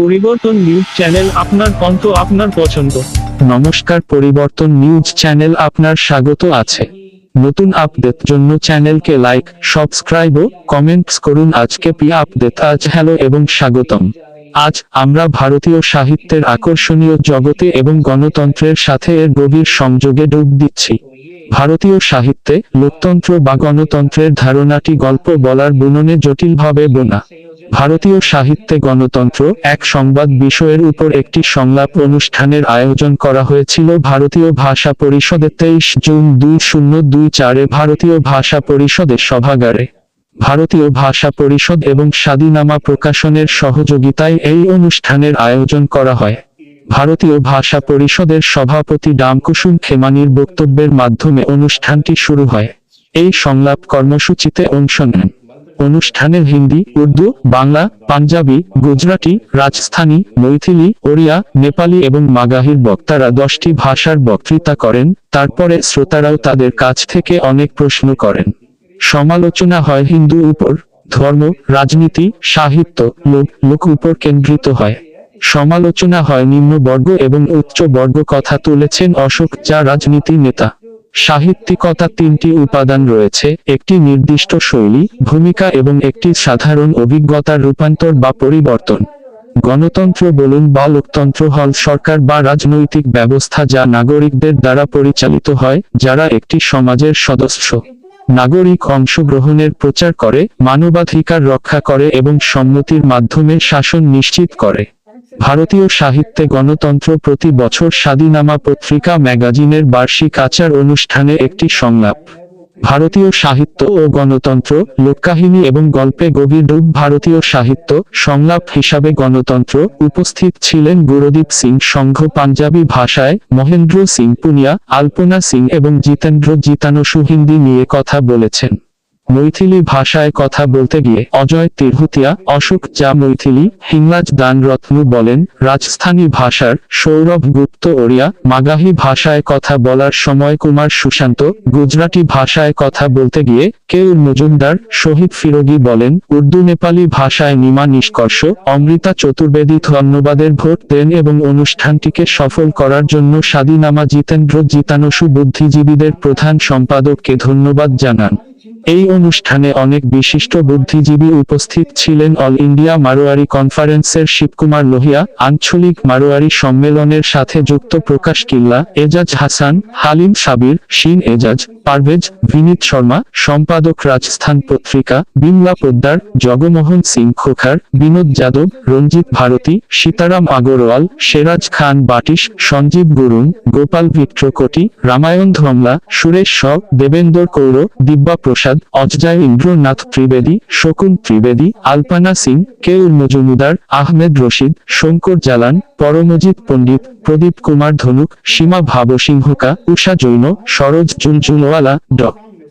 পরিবর্তন news channel আপনার কণ্ঠ আপনার পছন্দ। নমস্কার, পরিবর্তন নিউজ চ্যানেল আপনার স্বাগত আছে। নতুন আপডেট জন্য চ্যানেলকে লাইক, সাবস্ক্রাইব ও কমেন্টস করুন। আজকে পি আপডেট, আজ হ্যালো এবং স্বাগতম। আজ আমরা ভারতীয় সাহিত্যের আকর্ষণীয় জগতে এবং গণতন্ত্রের সাথে এর গভীর সংযোগে ডুব দিচ্ছি। ভারতীয় সাহিত্যে লোকতন্ত্র বা গণতন্ত্রের ধারণাটি গল্প বলার বুননে জটিলভাবে বোনা। ভারতীয় সাহিত্যে গণতন্ত্র এক সংবাদ বিষয়ের উপর একটি সংলাপ অনুষ্ঠানের আয়োজন করা হয়েছিল ভারতীয় ভাষা পরিষদে তেইশ জুন দুই শূন্য দুই চারে ভারতীয় ভাষা পরিষদের সভাগারে। ভারতীয় ভাষা পরিষদ এবং স্বাধীনামা প্রকাশনের সহযোগিতায় এই অনুষ্ঠানের আয়োজন করা হয়। ভারতীয় ভাষা পরিষদের সভাপতি ডামকুসুম খেমানির বক্তব্যের মাধ্যমে অনুষ্ঠানটি শুরু হয়। এই সংলাপ কর্মসূচিতে অংশ নেন। অনুষ্ঠানে হিন্দি, উর্দু, বাংলা, পাঞ্জাবি, গুজরাটি, রাজস্থানী, মৈথিলি, ওড়িয়া, নেপালি এবং মাগাহির বক্তারা দশটি ভাষার বক্তৃতা করেন। তারপরে শ্রোতারাও তাদের কাছ থেকে অনেক প্রশ্ন করেন। সমালোচনা হয় হিন্দু উপর, ধর্ম, রাজনীতি, সাহিত্য, লোক লোক উপর কেন্দ্রিত হয়। সমালোচনা হয় নিম্ন বর্গ এবং উচ্চ বর্গ কথা তুলেছেন অশোক, যা রাজনীতি নেতা। সাহিত্যিকতা তিনটি উপাদান রয়েছে, একটি নির্দিষ্ট শৈলী, ভূমিকা এবং একটি সাধারণ অভিজ্ঞতার রূপান্তর বা পরিবর্তন। গণতন্ত্র বলুন বা লোকতন্ত্র হল সরকার বা রাজনৈতিক ব্যবস্থা যা নাগরিকদের দ্বারা পরিচালিত হয়, যারা একটি সমাজের সদস্য। নাগরিক অংশগ্রহণের প্রচার করে, মানবাধিকার রক্ষা করে এবং সম্মতির মাধ্যমে শাসন নিশ্চিত করে। ভারতীয় সাহিত্যে গণতন্ত্র প্রতি বছর স্বাধীনামা পত্রিকা ম্যাগাজিনের বার্ষিক আচার অনুষ্ঠানে একটি সংলাপ। ভারতীয় সাহিত্য ও গণতন্ত্র, লোককাহিনী এবং গল্পে গভীর রূপ ভারতীয় সাহিত্য সংলাপ হিসাবে গণতন্ত্র উপস্থিত ছিলেন গুরুদীপ সিং সংঘ পাঞ্জাবি ভাষায়, মহেন্দ্র সিং পুনিয়া, আলপনা সিং এবং জিতেন্দ্র জিতানসু হিন্দি নিয়ে কথা বলেছেন। মৈথিলি ভাষায় কথা বলতে গিয়ে অজয় তিরহুতিয়া, অশোক যা মৈথিলি হিংলাজ দান রত্নু বলেন, রাজস্থানী ভাষার সৌরভ গুপ্ত ওড়িয়া, মাগাহি ভাষায় কথা বলার সময় কুমার সুশান্ত, গুজরাটি ভাষায় কথা বলতে গিয়ে কেউর মজুমদার, শহীদ ফিরোগি বলেন, উর্দু নেপালি ভাষায় নিমা নিষ্কর্ষ, অমৃতা চতুর্বেদী ধন্যবাদের ভোট দেন এবং অনুষ্ঠানটিকে সফল করার জন্য স্বাধীনামা জিতেন্দ্র জিতানসু বুদ্ধিজীবীদের প্রধান সম্পাদককে ধন্যবাদ জানান। এই অনুষ্ঠানে অনেক বিশিষ্ট বুদ্ধিজীবী উপস্থিত ছিলেন অল ইন্ডিয়া মারোয়ারি কনফারেন্সের শিবকুমার লোহিয়া, আঞ্চলিক মারোয়ারি সম্মেলনের সাথে যুক্ত প্রকাশ কিল্লা, এজাজ হাসান, হালিম সাবির, শিন এজাজ, পারভেজ বিনীত শর্মা, সম্পাদক রাজস্থান পত্রিকা, বিমলা পোদ্দার, জগমোহন সিং খোখার, বিনোদ যাদব, রঞ্জিত ভারতী, সীতারাম আগরওয়াল, সেরাজ খান বাটিশ সঞ্জীব গুরুং গোপাল ভিক্ট্রকটি রামায়ণ ধমলা সুরেশ সব দেবেন্দর কৌর, দিব্যা প্রসাদ, অজয় ইন্দ্রনাথ ত্রিবেদী, শকুন ত্রিবেদী, আলপানা সিং কেউর মজুমদার, আহমেদ রশিদ, শঙ্কর জালান, পরমজিৎ পণ্ডিত, প্রদীপ কুমার ধনুক, সীমা ভাবসিংহকা, উষা জৈন, সরোজ জুলজুলওয়ালা ড।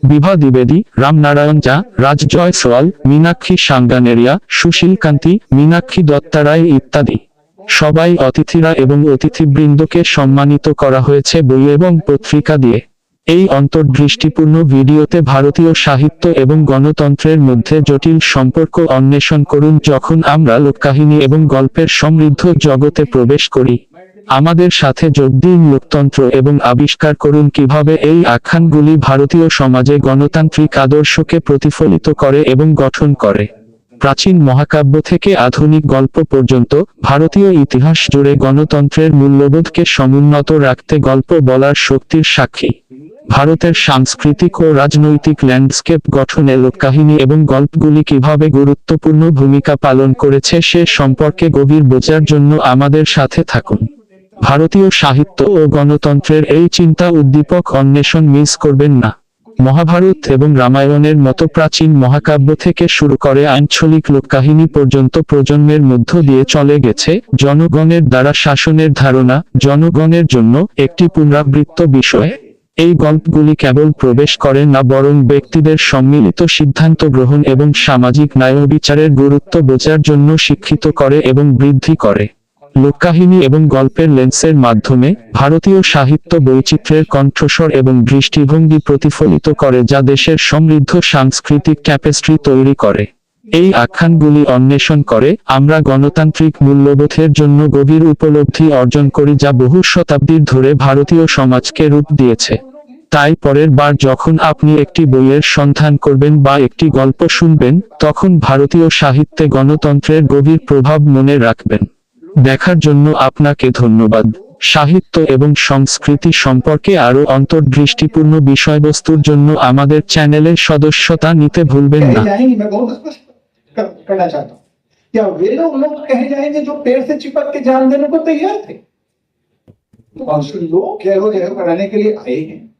বিভা দ্বিবেদী, রামনারায়ণ জা, রাজজয় সোয়াল, মীনাক্ষী সাঙ্গানেরিয়া, সুশীল কান্তি, মীনাক্ষী দত্তারায় ইত্যাদি। সবাই অতিথিরা এবং অতিথিবৃন্দকে সম্মানিত করা হয়েছে বই এবং পত্রিকা দিয়ে। এই অন্তর্দৃষ্টিপূর্ণ ভিডিওতে ভারতীয় সাহিত্য এবং গণতন্ত্রের মধ্যে জটিল সম্পর্ক অন্বেষণ করুন যখন আমরা লোককাহিনী এবং গল্পের সমৃদ্ধ জগতে প্রবেশ করি। আমাদের সাথে যোগ দিন লোকতন্ত্র এবং আবিষ্কার করুন কীভাবে এই আখ্যানগুলি ভারতীয় সমাজে গণতান্ত্রিক আদর্শকে প্রতিফলিত করে এবং গঠন করে। প্রাচীন মহাকাব্য থেকে আধুনিক গল্প পর্যন্ত ভারতীয় ইতিহাস জুড়ে গণতন্ত্রের মূল্যবোধকে সমুন্নত রাখতে গল্প বলার শক্তির সাক্ষী। ভারতের সাংস্কৃতিক ও রাজনৈতিক ল্যান্ডস্কেপ গঠনে লোককাহিনী এবং গল্পগুলি কীভাবে গুরুত্বপূর্ণ ভূমিকা পালন করেছে সে সম্পর্কে গভীর বোঝার জন্য আমাদের সাথে থাকুন। ভারতীয় সাহিত্য ও গণতন্ত্রের এই চিন্তা উদ্দীপক অন্বেষণ মিস করবেন না। মহাভারত এবং রামায়ণের মতো প্রাচীন মহাকাব্য থেকে শুরু করে আঞ্চলিক লোককাহিনী পর্যন্ত প্রজন্মের মধ্য দিয়ে চলে গেছে, জনগণের দ্বারা শাসনের ধারণা, জনগণের জন্য একটি পুনরাবৃত্ত বিষয়। এই গল্পগুলি কেবল প্রবেশ করে না বরং ব্যক্তিদের সম্মিলিত সিদ্ধান্ত গ্রহণ এবং সামাজিক ন্যায় বিচারের গুরুত্ব বোঝার জন্য শিক্ষিত করে এবং বৃদ্ধি করে। লোককাহিনী এবং গল্পের লেন্সের মাধ্যমে ভারতীয় সাহিত্য বৈচিত্র্যের কণ্ঠস্বর এবং দৃষ্টিভঙ্গি প্রতিফলিত করে যা দেশের সমৃদ্ধ সাংস্কৃতিক ট্যাপেস্ট্রি তৈরি করে। এই আখ্যানগুলি অন্বেষণ করে আমরা গণতান্ত্রিক মূল্যবোধের জন্য গভীর উপলব্ধি অর্জন করি যা বহু শতাব্দীর ধরে ভারতীয় সমাজকে রূপ দিয়েছে। তাই পরের বার যখন আপনি একটি বইয়ের সন্ধান করবেন বা একটি গল্প শুনবেন, তখন ভারতীয় সাহিত্যে গণতন্ত্রের গভীর প্রভাব মনে রাখবেন। দেখার জন্য আপনাকে ধন্যবাদ। সাহিত্য এবং সংস্কৃতি সম্পর্কে আরও অন্তর্দৃষ্টিপূর্ণ বিষয়বস্তুর জন্য আমাদের চ্যানেলের সদস্যতা নিতে ভুলবেন না। कर- करना चाहता हूँ। क्या वे लोग लोग कहे जाएँगे जो पेड़ से चिपक के जान देने को तैयार थे? तो कौन से लोग हो जय हो कराने के लिए आए हैं?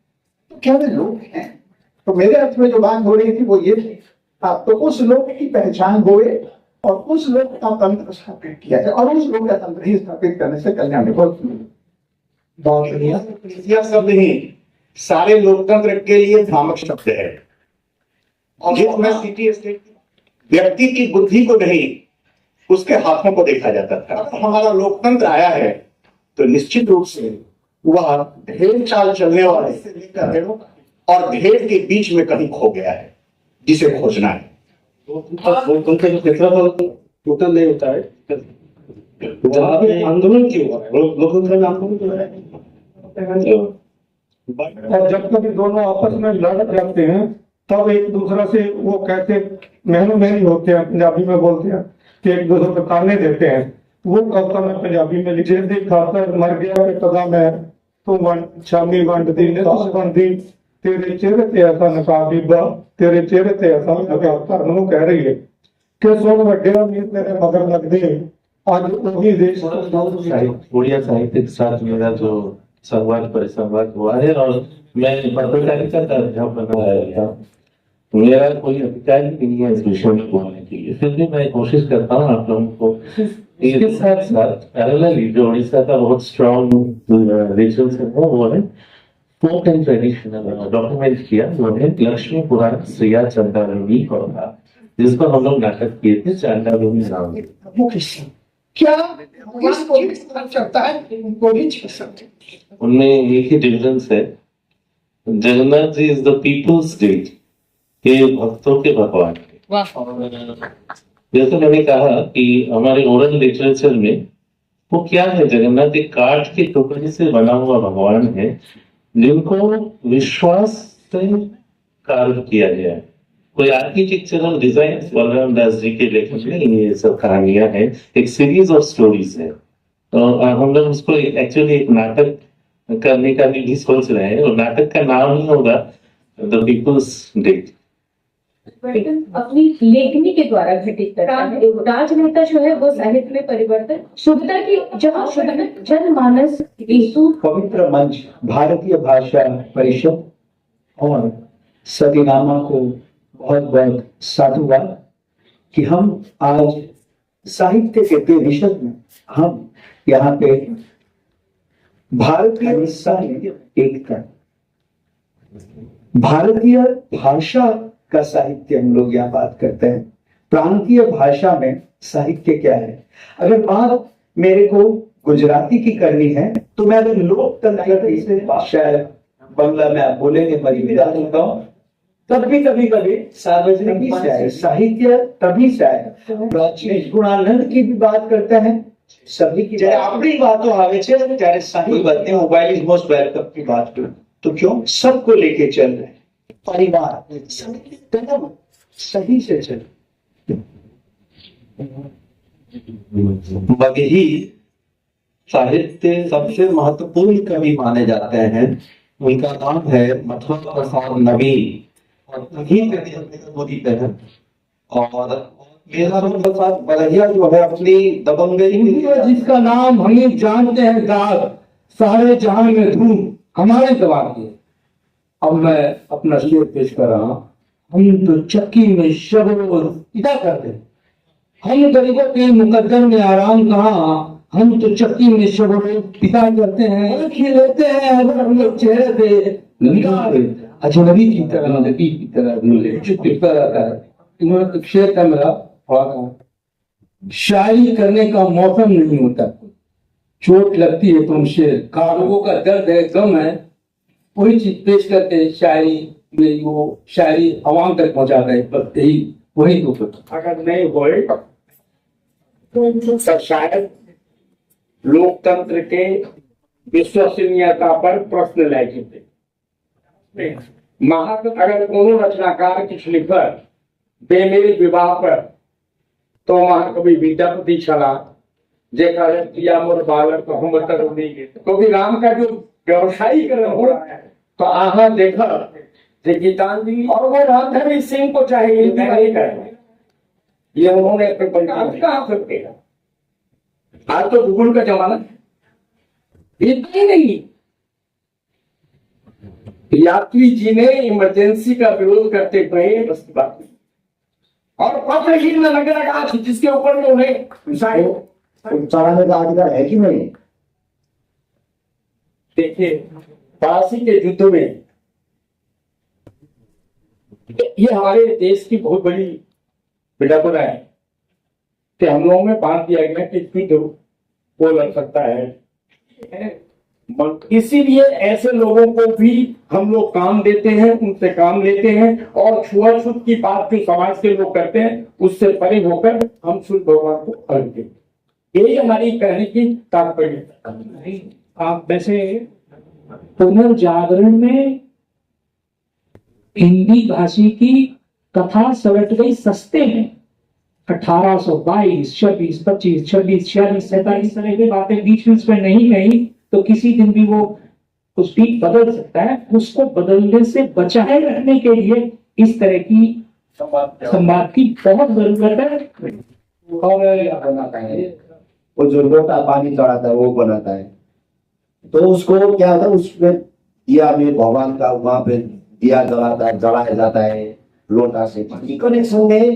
तो क्या वे लोग हैं? तो मेरे अर्थ में जो बात हो रही थी वो ये थी। आप तो उस लोग की पहचान होए और उस लोग का तंत्र स्थापित किया जाए और उस लोग का तंत्र ही स्थापित करने से कल्याण बहुत बहुत शब्द ही सारे लोकतंत्र के लिए भ्रामक शब्द है। और जिसमें सिटी स्टेट व्यक्ति की बुद्धि को नहीं उसके हाथों को देखा जाता था। अब हमारा लोकतंत्र आया है तो निश्चित रूप से वह ढेर चाल चलने वाले से लेकर और ढेर के बीच में कहीं खो गया है जिसे खोजना है। लोकतंत्र टोटल नहीं होता है। आंदोलन क्यों हो रहा है लोकतंत्र में आंदोलन क्यों है और जब कभी दोनों आपस में लड़ जाते हैं तब एक दूसरे से वो कैसे मेहनो मेहनी होते हैं पंजाबी में बोलते हैं कि एक दूसरे को ताने देते हैं वो कविता में पंजाबी में लिखे दी खातर मर गया के कदा मैं तू वन शामी वंड दी ने तुस बंदी तेरे चेहरे ते ऐसा नकाब बीबा तेरे चेहरे ते ऐसा नकाब धर्म ਨੂੰ ਕਹਿ ਰਹੀ ਹੈ ਕਿ ਸੁਣ ਵੱਡਿਆ ਵੀਰ ਤੇਰੇ ਮਗਰ ਲੱਗਦੇ ਅੱਜ ਉਹੀ ਦੇਸ਼ उड़िया साहित्य के साथ मेरा जो संवाद परिसंवाद हुआ है और मैं पत्रकारिता का अध्यापन आया था मेरा कोई अधिकार ही नहीं है इस विषय में बोलने के लिए। फिर भी मैं कोशिश करता हूँ आप लोगों को। इसके साथ साथ पैरेलली जो उड़ीसा का बहुत स्ट्रॉन्ग रिचुअल्स है वो है। फोक एंड ट्रेडिशन डॉक्यूमेंट किया है लक्ष्मी पुराण श्रिया चंद्रावली को था जिसको हम लोग नाटक किए थे चांदावली नाम। क्या पर। उनमें एक ही डिफरेंस है। Jagannath ji is the people's deity के भक्तों के भगवान और जैसे मैंने कहा कि हमारे ओरल लिटरेचर में वो क्या है जगन्नाथ एक काठ के टुकड़े से बना हुआ भगवान है जिनको विश्वास से कार्य किया गया है। कोई आर्किटेक्चरल डिज़ाइन बलराम दास जी के लेखन में ये सब कहानियाँ हैं एक सीरीज़ ऑफ़ स्टोरीज है। तो हम लोग उसको एक्चुअली एक नाटक करने का भी सोच रहे हैं और नाटक का नाम ही होगा द पीपुल्स डेट अपनी लेखनी के द्वारा घटित करता है। राजनेता जो है वो साहित्य में परिवर्तन शुद्धता की जहाँ शुद्धता जनमानस यीशु पवित्र मंच भारतीय भाषा परिषद और सतीनामा को बहुत बहुत साधुवाद कि हम आज साहित्य के परिषद में हम यहाँ पे भारतीय साहित्य एकता भारतीय भाषा का साहित्य हम लोग यहाँ बात करते हैं प्रांतीय भाषा में साहित्य क्या है अगर बात मेरे को गुजराती की करनी है तो मैं अगर लोकतंत्र की से शायद बंगला में आप बोलेंगे मरी विदा देता हूँ तब भी कभी कभी सार्वजनिक ही से आए साहित्य तभी से आए प्राचीन गुणानंद की भी बात करते हैं सभी की જ્યારે આપણી વાતો આવે છે ત્યારે સાહિત્ય બધે મોબાઈલ ઇઝ મોસ્ટ વેલકમ की बात करूं तो क्यों सबको लेके चल रहे हैं परिवार कदम सही से चल। मगही साहित्य सबसे महत्वपूर्ण कवि माने जाते हैं। उनका नाम है मथुरा प्रसाद नवी और उन्हीं के दिन में बोलते हैं। और मेरा प्रसाद बलहिया जो है अपनी दबंगई जिसका नाम हम जानते हैं दाग सारे जहाँ में धूम हमारे दबा के। अब मैं अपना शेर पेश कर रहा हूँ। हम तो चक्की में शब इदा करते हम गरीबों के मुकदम में आराम कहा? हम तो चक्की में शब पिता करते हैं। खिलते हैं अगर हम लोग चेहरे पे निगाह अजनबी की तरह, नबी की तरह मिले चुप रहता है। तो शेर का मेरा थोड़ा शायरी करने का मौसम नहीं होता। चोट लगती है तुम शेर। कारों का दर्द है गम है। वही चीज़ पेश करते हैं शायरी में वो शायरी आवाम तक पहुंचाता है बस यही, वही तो अगर नहीं होए तो शायद लोकतंत्र के विश्वसनीयता पर प्रश्न लाए महा अगर कोनो रचनाकार कुछ लिखकर बेमेल विवाह पर तो महाकवि विद्यापति छला जेकर प्रिया मोर बालक को हम तर क्योंकि राम का जो व्यवसायीकरण हो रहा है। तो आहा देखा जे गीतांजलि और वो रामधरी सिंह को चाहे हिंदी नहीं करें ये उन्होंने अपने पंजाब कहाँ से किया आज तो गूगल का जमाना है। इतना ही नहीं। यात्री जी ने इमरजेंसी का विरोध करते हुए बस की बात। और पत्र ही न लग रहा जिसके ऊपर में उन्हें शायद चढ़ाने का अधिकार है कि नहीं? देखिए पड़ासी के युद्ध में, ये हमारे देश की बहुत बड़ी विडंबना है कि हम लोगों में बाँध दिया गया कि युद्ध वो लड़ सकता है। इसीलिए ऐसे लोगों को भी हम लोग काम देते हैं, उनसे काम लेते हैं और छुआछूत की बात जो समाज के लोग करते हैं, उससे परे होकर हम सूर्य भगवान को अर्घ देते यही हमारी कहने की तात्पर्य आप वैसे पुनर्जागरण में हिंदी भाषी की कथा सवट गई सस्ते सौ बाईस, छब्बीस, पच्चीस, छब्बीस, छियालीस, सैतालीस तरह की बातें बीच बीच में नहीं नहीं तो किसी दिन भी वो उसकी बदल सकता है। उसको बदलने से बचाए रखने के लिए इस तरह की संवाद की बहुत ज़रूरत है। और है जो लोटा पानी चढ़ाता है, वो बनाता है। तो उसको क्या होता है उसमें दिया में भगवान का वहाँ पे दिया जलाता है जलाया जाता है लोटा से पानी। कनेक्शन में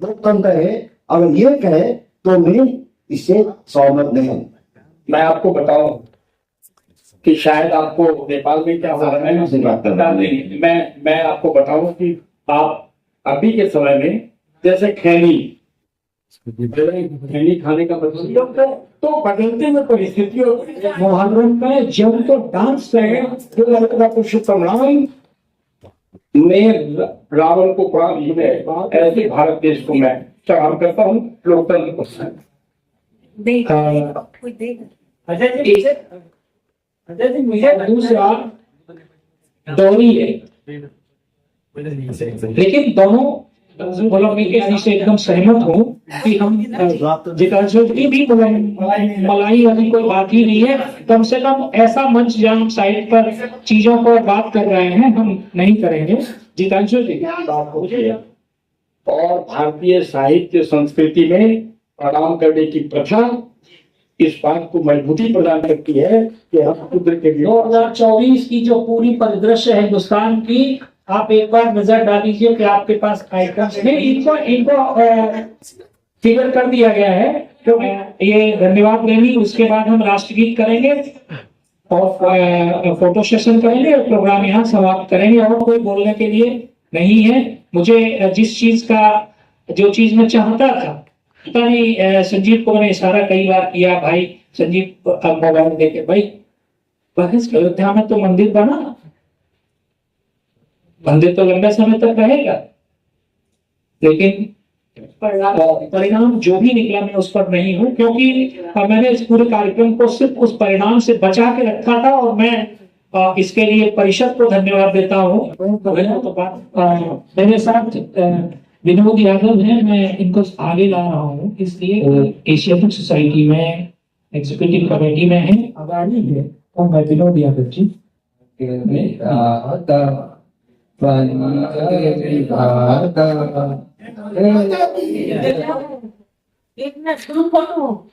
लोकतंत्र है। अगर ये कहे तो मैं इससे सहमत नहीं हूँ। मैं आपको बताऊँ कि शायद आपको नेपाल में क्या हो रहा है। रहा हूँ। मैं मैं आपको बताऊँ कि आप अभी के समय में जैसे खैनी खैनी खाने का मतलब तो बदलते हुए परिस्थितियों मुहर्रम में जब तो डांस राम ने रावण को प्राण ऐसे भारत देश को मैं सलाम करता हूँ लोकतंत्र को। दूसरा दौरी है। लेकिन दोनों मैं इस चीज़ से एकदम सहमत हूँ कि हम की भी मलाई मलाई वाली कोई बात ही नहीं है कम से कम ऐसा मंच जहाँ हम साइड पर चीज़ों पर बात कर रहे हैं हम नहीं करेंगे जितांशु जी बात हो और भारतीय साहित्य संस्कृति में प्रणाम करने की प्रथा इस बात को मजबूती प्रदान करती है कि हम खुद के लिए 2024 की जो पूरी परिदृश्य है हिंदुस्तान की आप एक बार नज़र डालीजिए कि आपके पास आइकन्स में इनको इनको फिगर कर दिया गया है तो ये धन्यवाद देंगी उसके बाद हम राष्ट्रगीत करेंगे और फ़ोटो सेशन करेंगे और प्रोग्राम यहाँ समाप्त करेंगे। और कोई बोलने के लिए नहीं है। मुझे जिस चीज़ का, जो चीज़ मैं चाहता था, पता नहीं संजीव को मैंने इशारा कई बार किया, भाई, संजीव मोबाइल देके, भाई अयोध्या में तो मंदिर बना। मंदिर तो लंबे समय तक रहेगा। लेकिन परिणाम? परिणाम जो भी निकला मैं उस पर नहीं हूँ क्योंकि मैंने इस पूरे कार्यक्रम को सिर्फ़ उस परिणाम से बचा के रखा था और मैं इसके लिए परिषद को धन्यवाद देता हूँ। तो मेरे साथ विनोद यादव है मैं इनको आगे ला रहा हूँ। इसलिए एशियाटिक सोसाइटी में एग्जीक्यूटिव कमेटी में है। अगाड़ी है और मैं विनोद यादव जी। करो।